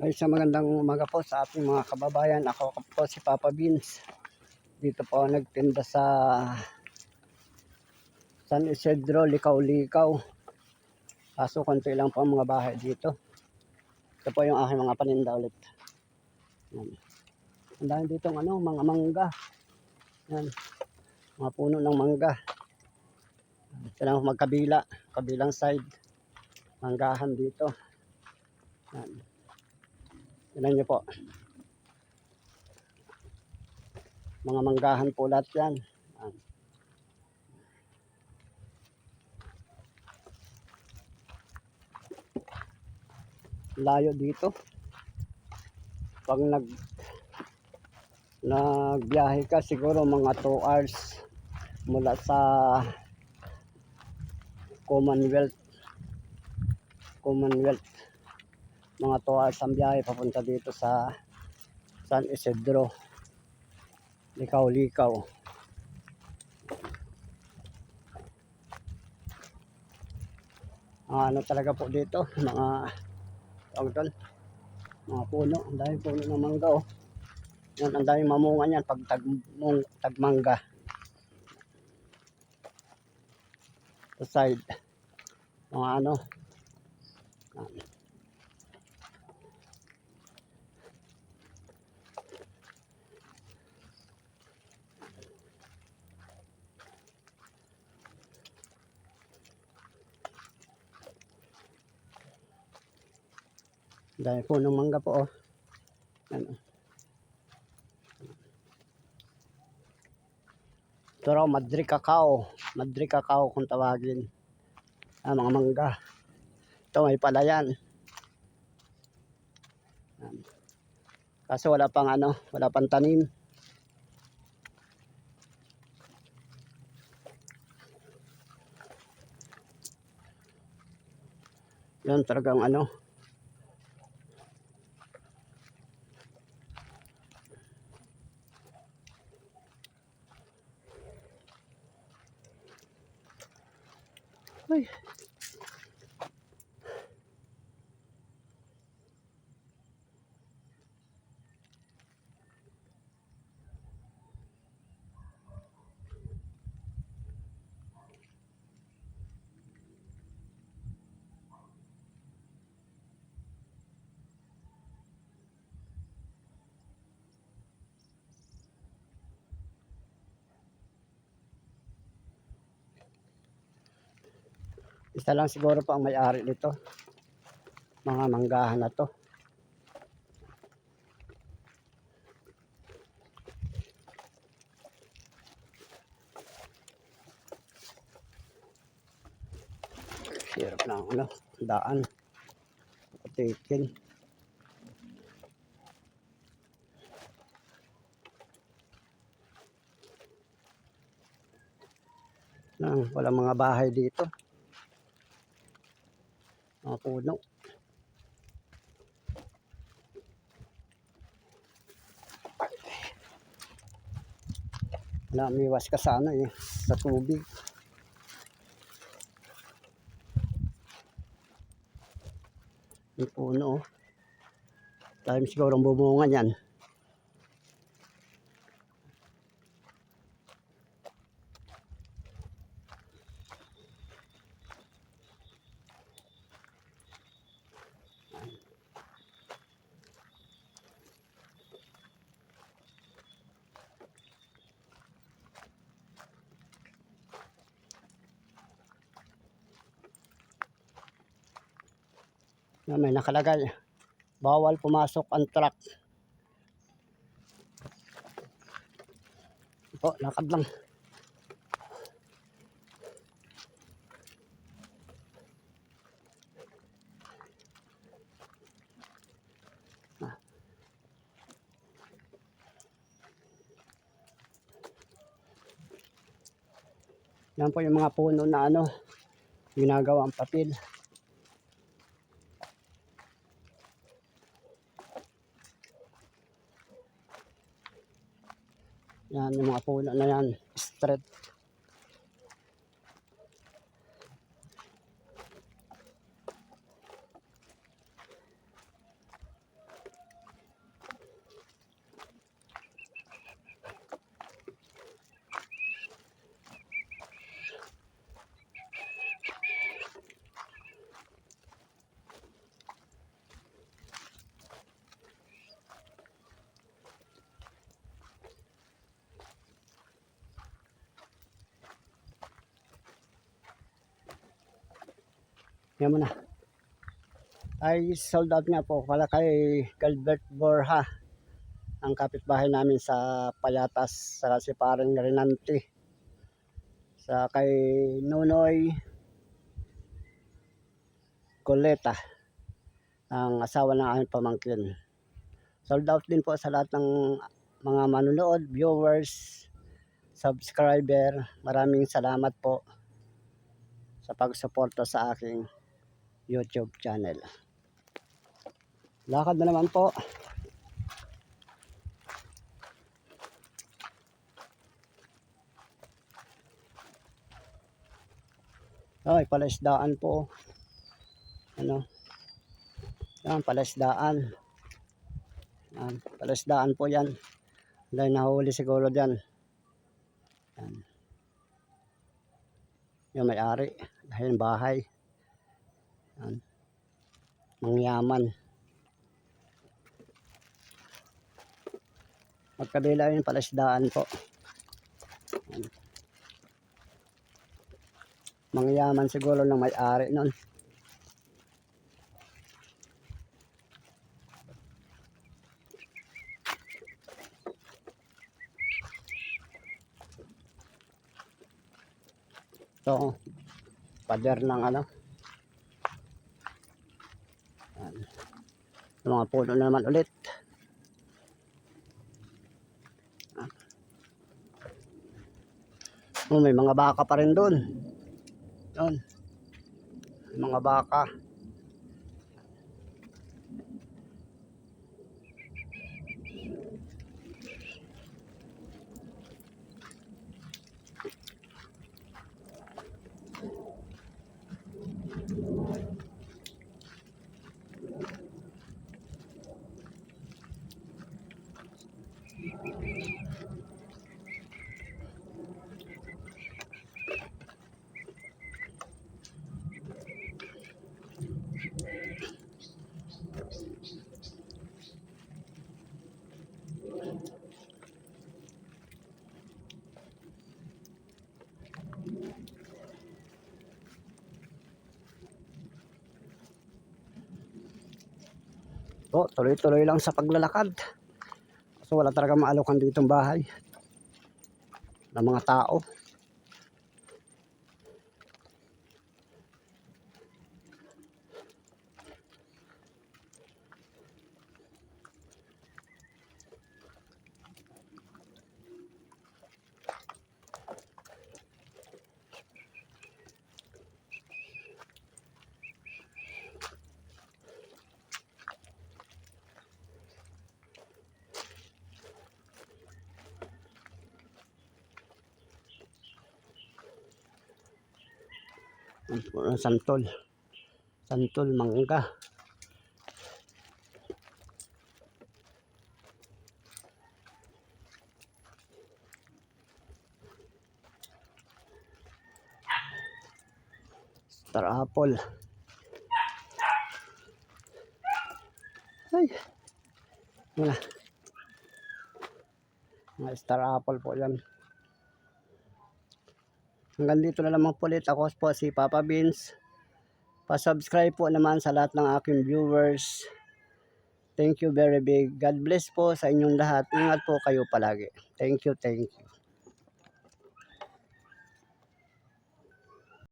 Ay sa magandang umaga po sa ating mga kababayan. Ako po si Papa Beans. Dito po ako nagtinda sa San Isidro, Likaw-Likaw. Kaso konti lang po ang mga bahay dito. Ito po yung aking mga paninda ulit. Yan. Ang dami dito ano, mga mangga. Yan. Mga puno ng mangga. Lang magkabila, kabilang side. Manggahan dito. Yan. Tignan niyo po. Mga manggahan po lahat yan. Yan. Layo dito. Pag nag nagbiyahe ka siguro mga 2 hours mula sa Commonwealth Commonwealth mga 2 hours ang biyahe papunta dito sa San Isidro. Likaw-likaw. Mga ano talaga po dito mga tawag mga puno. Ang dami puno ng mangga oh. Yan ang dami mamunga niyan pag tagmung, tagmangga. Sa side. Mga ano yan. Dahil po ng mangga po, oh. Ano. Ito raw, Madri Cacao. Madri Cacao kung tawagin. Ah, mga mangga. Ito, may palayan. Yan. Kaso wala pang ano, wala pang tanim. Yan talagang ano, Ay. Isa lang siguro po ang may-ari nito. Mga manggahan na to. Hirap na ano, daan. Patikin. Lang, wala mga bahay dito mga puno. Namiwas ka sana eh, sa tubig. Yung puno oh. Time siguro ang bumunga niyan. Na may nakalagay. Bawal pumasok ang truck. Po lakad lang. Ah. yan po yung mga puno na ano ginagawang papel Yan yung mga puno na yan. Straight. Yan mo na. Ay sold out nga po pala kay Galbert Borja ang kapitbahay namin sa Payatas sa si parang Renante sa kay Nunoy Coleta ang asawa ng aming pamangkin. Sold out din po sa lahat ng mga manunood, viewers, subscriber. Maraming salamat po sa pagsuporta sa aking YouTube channel. Lakad na naman po. Ay, palaisdaan po. Ano? Yan, palaisdaan. Yan, palaisdaan po yan. Dahil nahuli siguro dyan. Yan. Yung may-ari. Dahil bahay. Yan. Mangyaman. Magkabila yung palaisdaan po. Yan. Mangyaman siguro ng may-ari nun. Ito, pader ng ano. Yan. Yung mga puno na naman ulit. Yan. Oh, may mga baka pa rin doon. May mga baka. Oh, tuloy-tuloy lang sa paglalakad. So wala talaga maalokan ditong bahay ng mga tao. Santol. Santol, mangga. Star apple. Ay. Mga star apple po yan. Hanggang dito na lamang po ulit. Ako po si Papa Beans. Pa-subscribe po naman sa lahat ng aking viewers. Thank you very big. God bless po sa inyong lahat. Ingat po kayo palagi. Thank you, thank you.